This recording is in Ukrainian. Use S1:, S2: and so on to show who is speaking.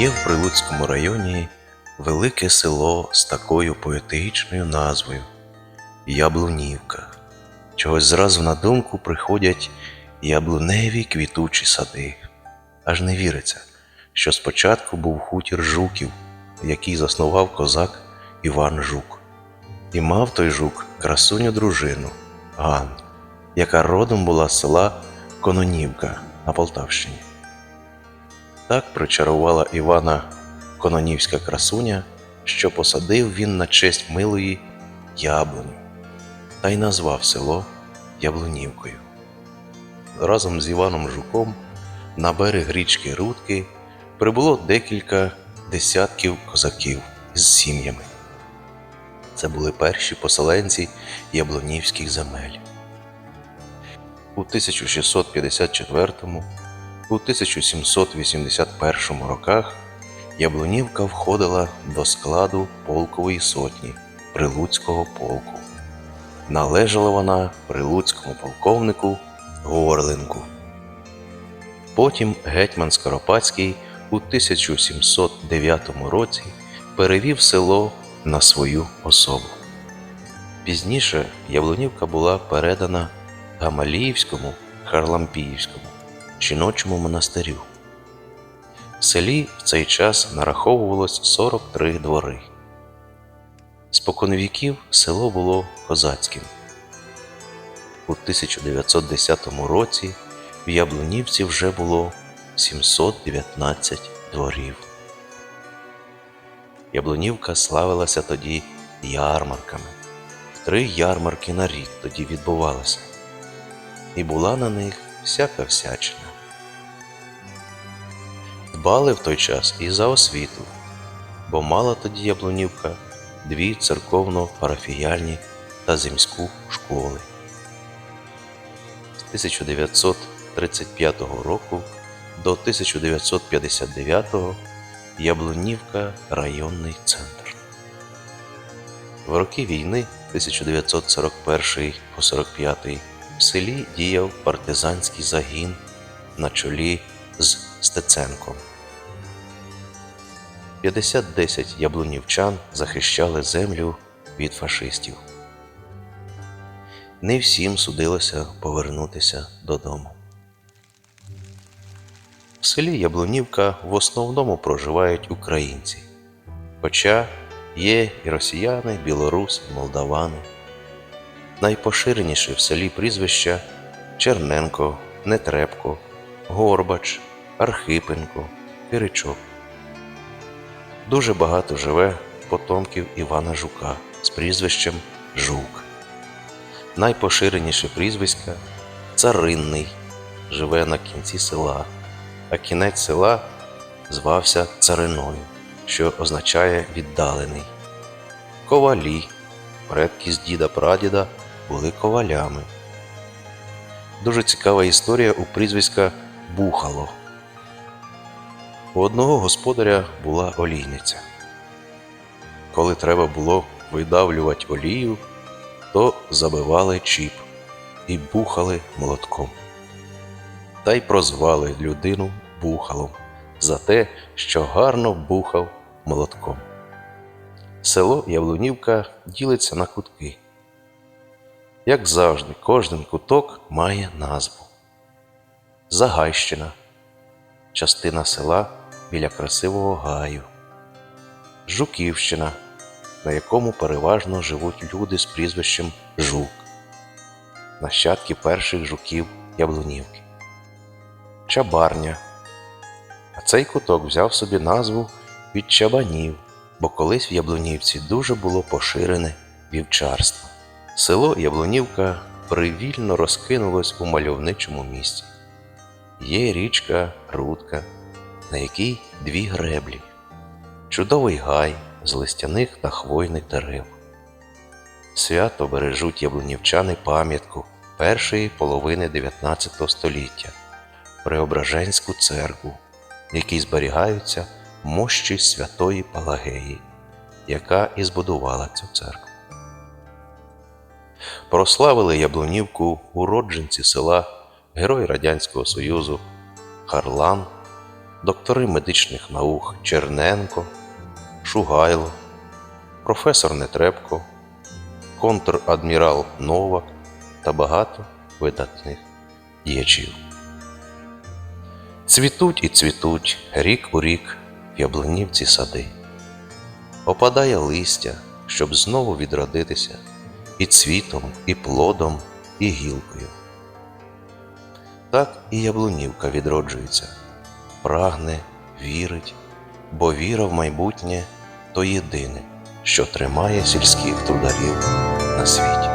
S1: Є в Прилуцькому районі велике село з такою поетичною назвою Яблунівка. Чогось зразу на думку приходять яблуневі квітучі сади. Аж не віриться, що спочатку був хутір жуків, який заснував козак Іван Жук. І мав той жук красуню дружину Ганну, яка родом була з села Кононівка на Полтавщині. Так причарувала Івана кононівська красуня, що посадив він на честь милої яблуню та й назвав село Яблунівкою. Разом з Іваном Жуком на берег річки Рудки прибуло декілька десятків козаків із сім'ями. Це були перші поселенці яблунівських земель. У 1654 у 1781 роках Яблунівка входила до складу полкової сотні Прилуцького полку. Належала вона прилуцькому полковнику Горлинку. Потім гетьман Скоропадський у 1709 році перевів село на свою особу. Пізніше Яблунівка була передана Гамаліївському Харлампіївському жіночому монастирю. В селі в цей час нараховувалось 43 двори. Споконвіків село було козацьким. У 1910 році в Яблунівці вже було 719 дворів. Яблунівка славилася тоді ярмарками. Три ярмарки на рік тоді відбувалося, і була на них всяка всячина. Дбали в той час і за освіту, бо мала тоді Яблунівка дві церковно-парафіяльні та земську школи. З 1935 року до 1959 Яблунівка районний центр. В роки війни 1941 по 45 в селі діяв партизанський загін на чолі з Стеценком. 50-10 яблунівчан захищали землю від фашистів. Не всім судилося повернутися додому. В селі Яблунівка в основному проживають українці, хоча є і росіяни, білоруси, молдавани. Найпоширеніші в селі прізвища Черненко, Нетребко, Горбач, Архипенко, Киричок. Дуже багато живе потомків Івана Жука з прізвищем Жук. Найпоширеніше прізвиська Царинний живе на кінці села, а кінець села звався Цариною, що означає віддалений. Ковалі, предки з діда прадіда були ковалями. Дуже цікава історія у прізвиська Бухало. У одного господаря була олійниця. Коли треба було видавлювати олію, то забивали чіп і бухали молотком. Та й прозвали людину бухалом за те, що гарно бухав молотком. Село Яблунівка ділиться на кутки. Як завжди, кожен куток має назву. Загайщина частина села біля красивого гаю, Жуківщина, на якому переважно живуть люди з прізвищем Жук, нащадки перших жуків Яблунівки, Чабарня. А цей куток взяв собі назву від чабанів, бо колись в Яблунівці дуже було поширене вівчарство. Село Яблунівка привільно розкинулось у мальовничому місці. Є річка Рудка, на якій дві греблі, чудовий гай з листяних та хвойних дерев. Свято бережуть яблунівчани пам'ятку першої половини 19 століття Преображенську церкву, в якій зберігаються мощі святої Палагеї, яка і збудувала цю церкву. Прославили Яблунівку уродженці села Герой Радянського Союзу Харлан доктори медичних наук Черненко, Шугайло, професор Нетребко, контр-адмірал Новак та багато видатних діячів. Цвітуть і цвітуть рік у рік яблунівці сади. Опадає листя, щоб знову відродитися і цвітом, і плодом, і гілкою. Так і яблунівка відроджується, прагне, вірить, бо віра в майбутнє то єдине, що тримає сільських трударів на світі.